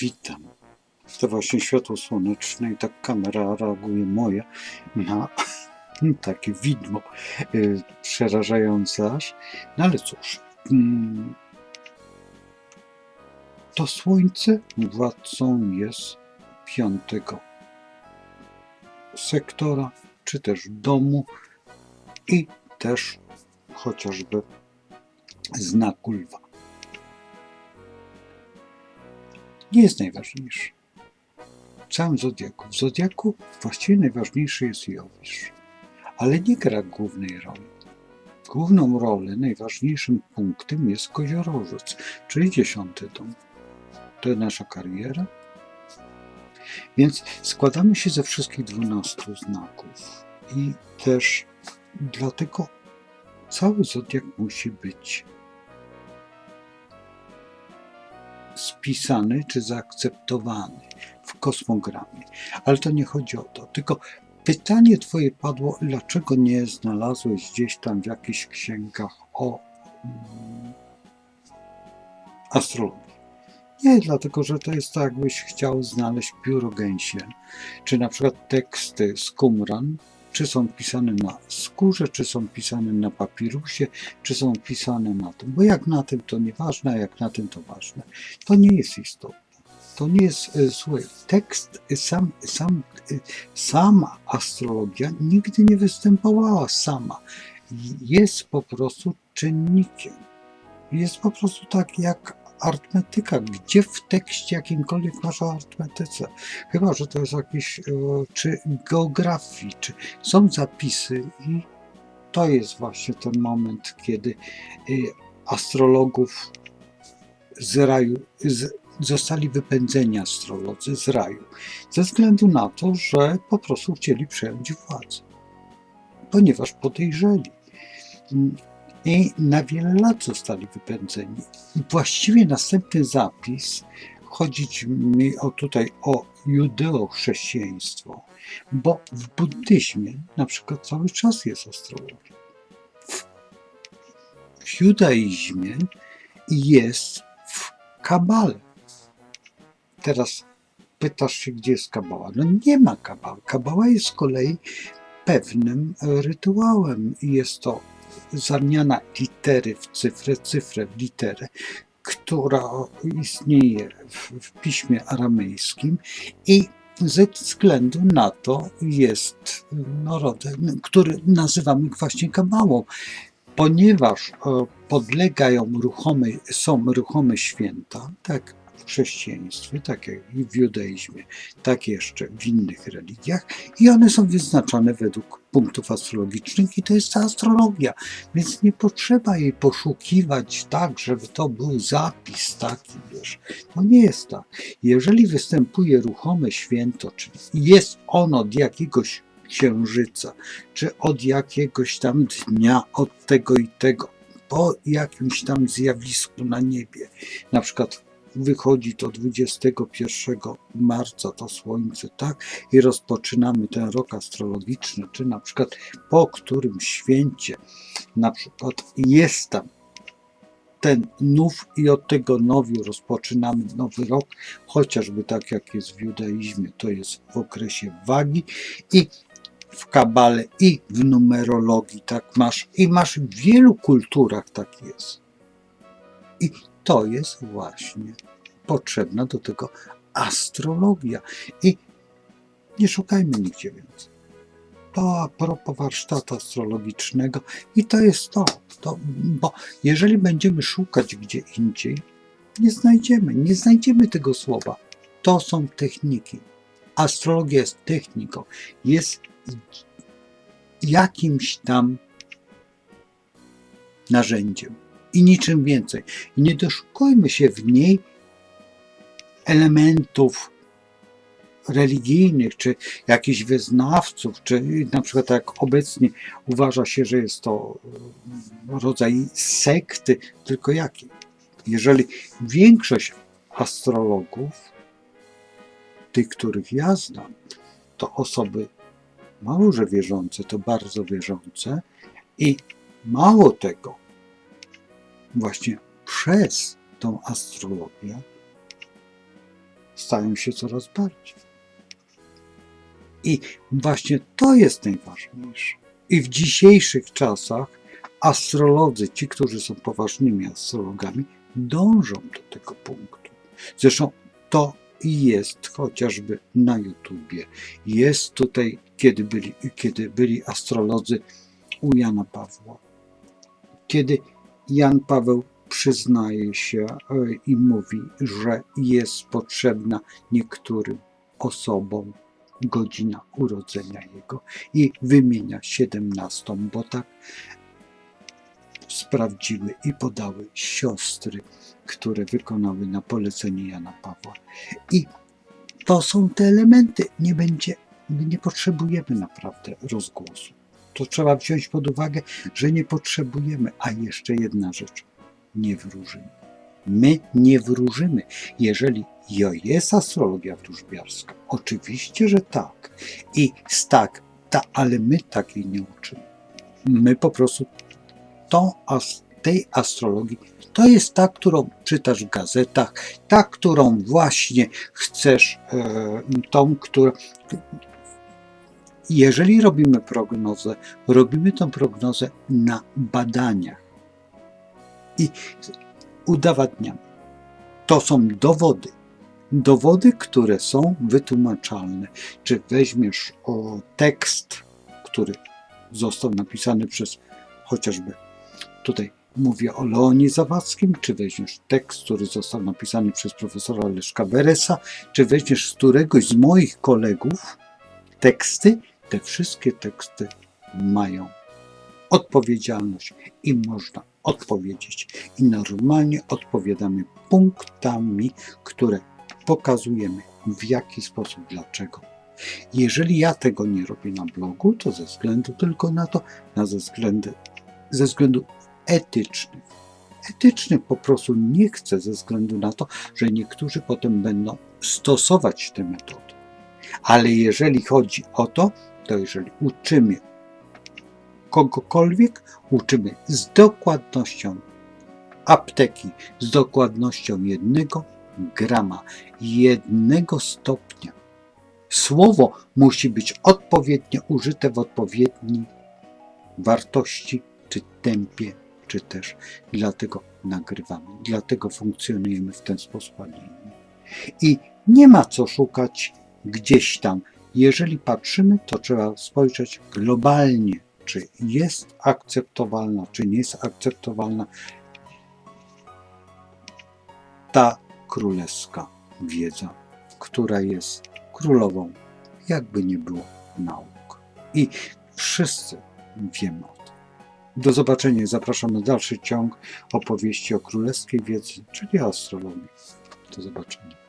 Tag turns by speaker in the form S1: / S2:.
S1: Witam. To właśnie światło słoneczne i tak kamera reaguje moja na takie widmo y, przerażające aż. No ale cóż, mm, to słońce władcą jest piątego sektora, czy też domu i też chociażby znaku lwa. Nie jest najważniejszy. W całym Zodiaku. W Zodiaku właściwie najważniejszy jest Jowisz, ale nie gra głównej roli. Główną rolę, najważniejszym punktem jest koziorożec, czyli dziesiąty dom. To jest nasza kariera. Więc składamy się ze wszystkich 12 znaków i też dlatego cały zodiak musi być spisany czy zaakceptowany w kosmogramie. Ale to nie chodzi o to. Tylko pytanie Twoje padło, dlaczego nie znalazłeś gdzieś tam w jakichś księgach o mm, astrologii. Nie, dlatego że to jest tak, jakbyś chciał znaleźć pióro gęsie, czy na przykład teksty z Qumran, czy są pisane na skórze, czy są pisane na papirusie, czy są pisane na tym. Bo jak na tym to nieważne, a jak na tym to ważne. To nie jest istotne. To nie jest e, złe. Tekst, e, sam, sam, e, sama astrologia nigdy nie występowała sama. Jest po prostu czynnikiem. Jest po prostu tak jak arytmetyka. Gdzie w tekście jakimkolwiek masz o arytmetyce? Chyba, że to jest jakiś, e, czy geografii, czy są zapisy i to jest właśnie ten moment, kiedy e, astrologów z raju, z, zostali wypędzeni astrolodzy z raju, ze względu na to, że po prostu chcieli przejąć władzę, ponieważ podejrzeli. I na wiele lat zostali wypędzeni. I właściwie następny zapis, chodzić mi o tutaj o judeochrześcijaństwo, bo w buddyzmie na przykład cały czas jest astrologia. W, judaizmie jest w kabale. Teraz pytasz się, gdzie jest kabała? No nie ma kabały. Kabała jest z kolei pewnym rytuałem jest to zamiana litery w cyfrę, cyfrę w literę, która istnieje w, w piśmie aramejskim i ze względu na to jest no, rodem, który nazywamy właśnie kabałą, ponieważ e, podlegają ruchome, są ruchome święta, tak w chrześcijaństwie, tak jak i w judaizmie, tak jeszcze w innych religiach i one są wyznaczane według punktów astrologicznych i to jest ta astrologia, więc nie potrzeba jej poszukiwać tak, żeby to był zapis taki, wiesz. To nie jest tak. Jeżeli występuje ruchome święto, czyli jest ono od jakiegoś księżyca, czy od jakiegoś tam dnia, od tego i tego, po jakimś tam zjawisku na niebie, na przykład wychodzi to 21 marca to słońce, tak? I rozpoczynamy ten rok astrologiczny, czy na przykład po którym święcie, na przykład jest tam ten nów i od tego nowiu rozpoczynamy nowy rok, chociażby tak jak jest w judaizmie, to jest w okresie wagi i w kabale i w numerologii tak masz i masz w wielu kulturach tak jest. I to jest właśnie potrzebna do tego astrologia. I nie szukajmy nigdzie więcej. To a propos warsztatu astrologicznego i to jest to, to, bo jeżeli będziemy szukać gdzie indziej, nie znajdziemy, nie znajdziemy tego słowa. To są techniki. Astrologia jest techniką, jest jakimś tam narzędziem i niczym więcej. I nie doszukujmy się w niej elementów religijnych, czy jakichś wyznawców, czy na przykład jak obecnie uważa się, że jest to e, rodzaj sekty, tylko jakiej? Jeżeli większość astrologów, tych, których ja znam, to osoby mało że wierzące, to bardzo wierzące i mało tego, właśnie przez tą astrologię stają się coraz bardziej. I właśnie to jest najważniejsze. I w dzisiejszych czasach astrolodzy, ci, którzy są poważnymi astrologami, dążą do tego punktu. Zresztą to jest chociażby na YouTubie. Jest tutaj, kiedy byli, kiedy byli astrolodzy u Jana Pawła. Kiedy Jan Paweł przyznaje się e, i mówi, że jest potrzebna niektórym osobom godzina urodzenia jego i wymienia 17, bo tak sprawdziły i podały siostry, które wykonały na polecenie Jana Pawła. I to są te elementy. Nie będzie, nie potrzebujemy naprawdę rozgłosu. To trzeba wziąć pod uwagę, że nie potrzebujemy. A jeszcze jedna rzecz. Nie wróżymy. My nie wróżymy. Jeżeli jo jest astrologia wróżbiarska, oczywiście, że tak. I tak, ta, ale my takiej nie uczymy. My po prostu tą, tej astrologii, to jest ta, którą czytasz w gazetach, ta, którą właśnie chcesz, e, tą, która. Jeżeli robimy prognozę, robimy tą prognozę na badaniach i udowadniamy. To są dowody. Dowody, które są wytłumaczalne. Czy weźmiesz o, tekst, który został napisany przez chociażby tutaj mówię o Leonie Zawadzkim, czy weźmiesz tekst, który został napisany przez profesora Leszka Beresa, czy weźmiesz z któregoś z moich kolegów teksty, te wszystkie teksty mają odpowiedzialność i można odpowiedzieć. I normalnie odpowiadamy punktami, które pokazujemy w jaki sposób, dlaczego. Jeżeli ja tego nie robię na blogu, to ze względu tylko na to, na ze względu, ze względu etycznych. Etycznych po prostu nie chcę ze względu na to, że niektórzy potem będą stosować te metody. Ale jeżeli chodzi o to, to jeżeli uczymy kogokolwiek, uczymy z dokładnością apteki, z dokładnością jednego grama, jednego stopnia. Słowo musi być odpowiednio użyte w odpowiedniej wartości czy tempie, czy też dlatego nagrywamy, dlatego funkcjonujemy w ten sposób, a nie inny. I nie ma co szukać gdzieś tam. Jeżeli patrzymy, to trzeba spojrzeć globalnie, czy jest akceptowalna, czy nie jest akceptowalna ta królewska wiedza, która jest królową, jakby nie było nauk. I wszyscy wiemy o tym. Do zobaczenia. Zapraszam na dalszy ciąg opowieści o królewskiej wiedzy, czyli astrologii. Do zobaczenia.